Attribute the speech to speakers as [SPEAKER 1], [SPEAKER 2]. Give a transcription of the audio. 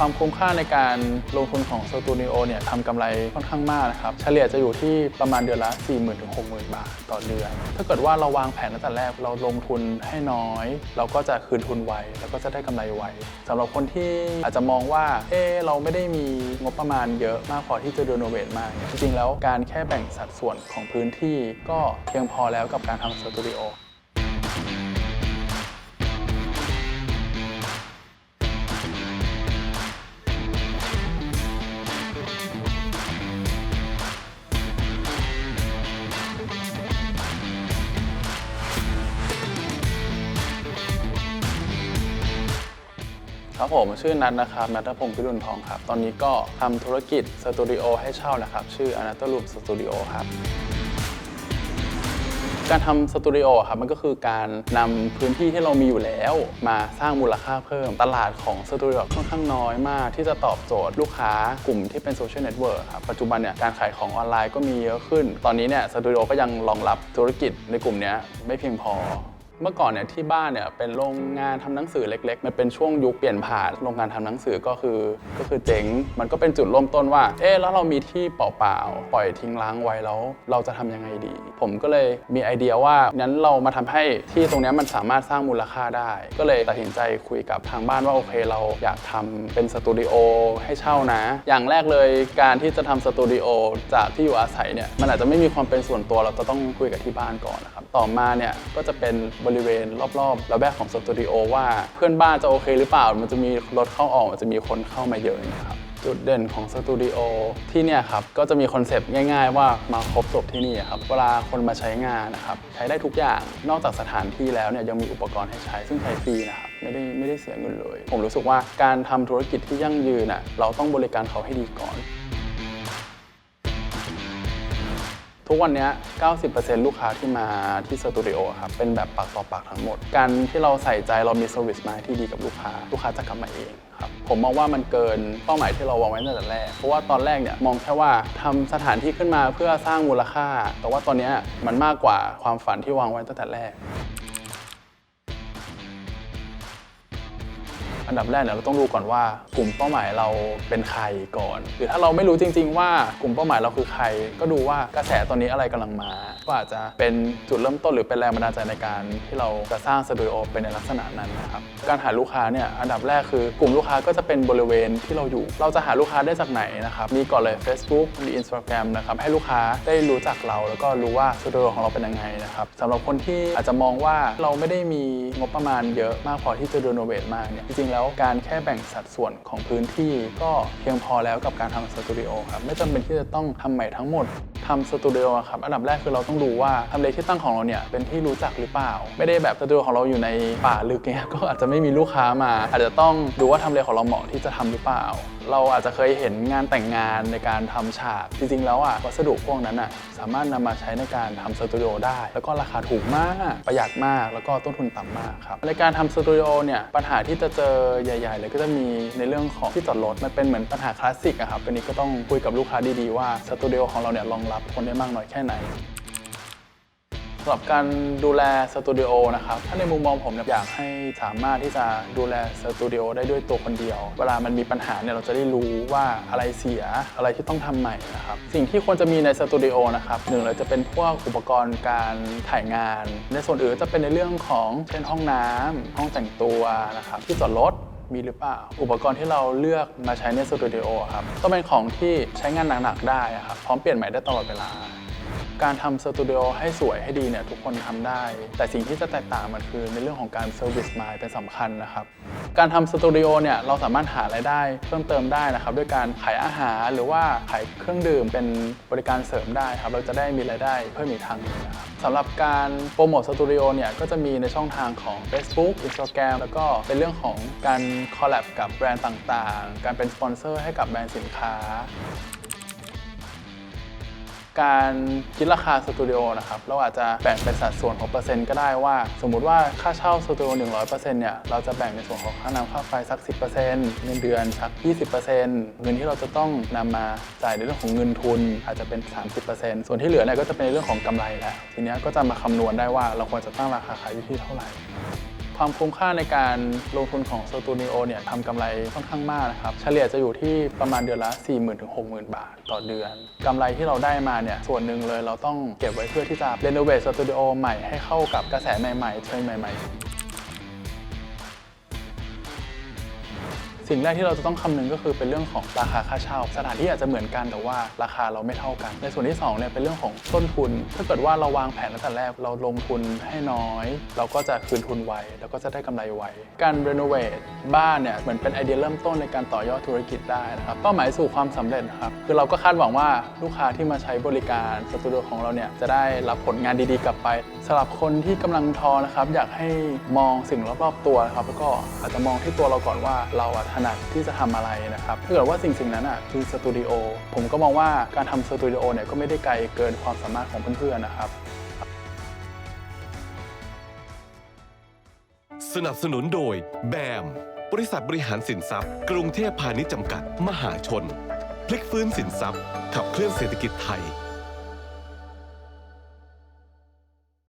[SPEAKER 1] ความคุ้มค่าในการลงทุนของสตูดิโอเนี่ยทำกำไรค่อนข้างมากนะครับ เฉลี่ยจะอยู่ที่ประมาณเดือนละ 4 0 0 0 0ถึง60,000 บาทต่อเดือน ถ้าเกิดว่าเราวางแผนตั้งแต่แรกเราลงทุนให้น้อย เราก็จะคืนทุนไว แล้วก็จะได้กำไรไวสำหรับคนที่อาจจะมองว่า เออเราไม่ได้มีงบประมาณเยอะมากพอที่จะรีโนเวทมาก จริงๆแล้วการแค่แบ่งสัดส่วนของพื้นที่ก็เพียงพอแล้วกับการทำสตูดิโอ ครับผมชื่อนัทนะครับนัทพงศ์พิรุณทองครับ ตอนนี้ก็ทำธุรกิจสตูดิโอให้เช่านะครับ ชื่ออนาตลูมสตูดิโอครับ การทำสตูดิโอครับมันก็คือการนำพื้นที่ที่เรามีอยู่แล้วมาสร้างมูลค่าเพิ่ม ตลาดของสตูดิโอค่อนข้างน้อยมาก ที่จะตอบโจทย์ลูกค้ากลุ่มที่เป็นโซเชียลเน็ตเวิร์กครับ ปัจจุบันเนี่ยการขายของออนไลน์ก็มีเยอะขึ้น ตอนนี้เนี่ยสตูดิโอก็ยังรองรับธุรกิจในกลุ่มนี้ไม่เพียงพอ เมื่อก่อนเนี่ยที่บ้านเนี่ยเป็นโรงงานทำหนังสือเล็ก ๆ มันเป็นช่วงยุคเปลี่ยนผ่านโรงงานทำหนังสือก็คือก็คือเจ๊ง มันก็เป็นจุดเริ่มต้นว่า เอ๊ะแล้วเรามีที่เปล่าๆปล่อยทิ้งร้างไว้แล้ว เราจะทำยังไงดี ผมก็เลยมีไอเดียว่างั้นเรามาทำให้ที่ตรงนี้มันสามารถสร้างมูลค่าได้ ก็เลยตัดสินใจคุยกับทางบ้านว่าโอเคเราอยากทำเป็นสตูดิโอให้เช่านะ อย่างแรกเลยการที่จะทำสตูดิโอจากที่อยู่อาศัยเนี่ยมันอาจจะไม่มีความเป็นส่วนตัวเราจะต้องคุยกับที่บ้านก่อนนะครับ ต่อมาเนี่ยก็จะเป็นบริเวณรอบๆระแวกของสตูดิโอว่าเพื่อนบ้านจะโอเคหรือเปล่า มันจะมีรถเข้าออกมันจะมีคนเข้ามาเยอะอย่างนี้ครับจุดเด่นของสตูดิโอที่เนี่ยครับก็จะมีคอนเซปต์ง่ายๆ ว่ามาครบจบที่นี่ครับเวลาคนมาใช้งานนะครับใช้ได้ทุกอย่างนอกจากสถานที่แล้วเนี่ยยังมีอุปกรณ์ให้ใช้ซึ่งใช้ฟรีนะครับไม่ได้ไม่ได้เสียเงินเลย ผมรู้สึกว่าการทำธุรกิจที่ยั่งยืนน่ะเราต้องบริการเขาให้ดีก่อน ทุกวันนี้ 90%ลูกค้าที่มาที่สตูดิโอครับ เป็นแบบปากต่อปากทั้งหมด การที่เราใส่ใจเรามีเซอร์วิสมาที่ดีกับลูกค้า ลูกค้าจะกลับมาเองครับ ผมมองว่ามันเกินเป้าหมายที่เราวางไว้ตั้งแต่แรก เพราะว่าตอนแรกเนี่ยมองแค่ว่าทำสถานที่ขึ้นมาเพื่อสร้างมูลค่า แต่ว่าตอนนี้มันมากกว่าความฝันที่วางไว้ตั้งแต่แรก นดับแรกเนี่ยเราต้องรู้ก่อนว่ากลุ่มเป้าหมายเราเป็นใครก่อน หรือถ้าเราไม่รู้จริง ๆ ว่ากลุ่มเป้าหมายเราคือใคร ก็ดูว่ากระแสตอนนี้อะไรกำลังมา ก็อาจจะเป็นจุดเริ่มต้นหรือเป็นแรงบันดาลใจในการที่เราจะสร้างสตูดิโอเป็นในลักษณะนั้นนะครับการหาลูกค้าเนี่ยอันดับแรกคือกลุ่มลูกค้าก็จะเป็นบริเวณที่เราอยู่ เราจะหาลูกค้าได้จากไหนนะครับมีก่อนเลย Facebook หรือ Instagram นะครับให้ลูกค้าได้รู้จักเรา แล้วก็รู้ว่าสตูดิโอของเราเป็นยังไงนะครับสำหรับคนที่อาจจะมองว่าเราไม่ได้มีงบประมาณเยอะมากพอที่จะรีโนเวทมากเนี่ยจริงๆแล้วการแค่แบ่งสัดส่วนของพื้นที่ก็เพียงพอแล้วกับการทำสตูดิโอครับไม่จำเป็นที่จะต้องทำใหม่ทั้งหมดทำสตูดิโอครับอันดับแรกคือเราต้องดูว่าทำเลที่ตั้งของเราเนี่ยเป็นที่รู้จักหรือเปล่า ไม่ได้แบบสตูดิโอของเราอยู่ในป่าลึกเนี่ยก็อาจจะไม่มีลูกค้ามา อาจจะต้องดูว่าทำเลของเราเหมาะที่จะทำหรือเปล่า เราอาจจะเคยเห็นงานแต่งงานในการทำฉาก จริงๆ แล้วอะวัสดุพวกนั้นอะสามารถนำมาใช้ในการทำสตูดิโอได้ แล้วก็ราคาถูกมากประหยัดมากแล้วก็ต้นทุนต่ำมากครับในการทำสตูดิโอเนี่ยปัญหาที่จะเจอใหญ่ ๆ เลยก็จะมีในเรื่องของที่จอดรถมันเป็นเหมือนปัญหาคลาสสิกอะครับอันนี้ก็ต้องคุยกับลูกค้าดีๆว่าสตูดิโอของเราเนี่ยรองรับคนได้มากน้อยแค่ไหนสำหรับการดูแลสตูดิโอนะครับ ถ้าในมุมมองผมเนี่ยอยากให้สามารถที่จะดูแลสตูดิโอได้ด้วยตัวคนเดียว เวลามันมีปัญหาเนี่ยเราจะได้รู้ว่าอะไรเสียอะไรที่ต้องทำใหม่นะครับ สิ่งที่ควรจะมีในสตูดิโอนะครับหนึ่งเลยจะเป็นพวกอุปกรณ์การถ่ายงาน ในส่วนอื่นจะเป็นในเรื่องของเช่นห้องน้ำห้องแต่งตัวนะครับที่จอดรถ มีหรือเปล่า อุปกรณ์ที่เราเลือกมาใช้ในสตูดิโอครับต้องเป็นของที่ใช้งานหนักๆได้ครับพร้อมเปลี่ยนใหม่ได้ตลอดเวลา การทำสตูดิโอให้สวยให้ดีเนี่ยทุกคนทำได้ แต่สิ่งที่จะแตกต่างมันคือในเรื่องของการเซอร์วิสมายเป็นสำคัญนะครับ การทำสตูดิโอเนี่ยเราสามารถหารายได้เพิ่มเติมได้นะครับ ด้วยการขายอาหารหรือว่าขายเครื่องดื่มเป็นบริการเสริมได้ครับ เราจะได้มีรายได้เพิ่มอีกทางนึงนะครับสำหรับการโปรโมทสตูดิโอเนี่ยก็จะมีในช่องทางของ Facebook Instagram แล้วก็เป็นเรื่องของการคอลแลบกับแบรนด์ต่างๆ การเป็นสปอนเซอร์ให้กับแบรนด์สินค้า การคิดราคาสตูดิโอนะครับเราอาจจะแบ่งเป็นสัดส่วนของเปอร์เซ็นต์ก็ได้ว่า สมมุติว่าค่าเช่าสตูดิโอ100%เนี่ยเราจะแบ่งในส่วนของค่าน้ำค่าไฟสัก 10%เงินเดือนสัก 20%เงินที่เราจะต้องนำมาจ่ายในเรื่องของเงินทุนอาจจะเป็น 30%ส่วนที่เหลือเนี่ยก็จะเป็นในเรื่องของกำไรแหล้วทีนี้ก็จะมาคำนวณได้ว่าเราควรจะตั้งราคาขายอยู่ที่เท่าไหร่ ความคุ้มค่าในการลงทุนของสตูดิโอเนี่ยทำกำไรค่อนข้างมากนะครับ เฉลี่ยจะอยู่ที่ประมาณเดือนละ 4 0 0 0 0ถึง60,000 บาทต่อเดือนกำไรที่เราได้มาเนี่ยส่วนหนึ่งเลยเราต้องเก็บไว้เพื่อที่จะเรโนเวทสตูดิโอใหม่ให้เข้ากับกระแสใหม่ๆเทรนด์ใหม่ ๆ สิ่งแรกที่เราจะต้องคำนึงก็คือเป็นเรื่องของราคาค่าเช่า สถานที่อาจจะเหมือนกันแต่ว่าราคาเราไม่เท่ากัน ในส่วนที่2เนี่ยเป็นเรื่องของต้นทุน ถ้าเกิดว่าเราวางแผนตั้งแต่แรกเราลงทุนให้น้อย เราก็จะคืนทุนไวแล้วก็จะได้กำไรไวการรีโนเวทบ้านเนี่ยเหมือนเป็นไอเดียเริ่มต้นในการต่อยอดธุรกิจได้นะครับเป้าหมายสู่ความสำเร็จนะครับคือเราก็คาดหวังว่าลูกค้าที่มาใช้บริการสตูดิโอของเราเนี่ยจะได้รับผลงานดีๆกลับไปสำหรับคนที่กำลังทอนะครับอยากให้มองสิ่งรอบๆตัวนะครับแล้วก็อาจจะมองที่ตัวเราก่อนว่าเราอะถนัดที่จะทำอะไรนะครับถ้าเกิดว่าสิ่งสิ่งนั้นอะคือสตูดิโอผมก็มองว่าการทำสตูดิโอเนี่ยก็ไม่ได้ไกลเกินความสามารถของเพื่อนๆนะครับ
[SPEAKER 2] สนับสนุนโดยแบมบริษัทบริหารสินทรัพย์ กรุงเทพพาณิชย์จำกัด มหาชน พลิกฟื้นสินทรัพย์ ขับเคลื่อนเศรษฐกิจไทย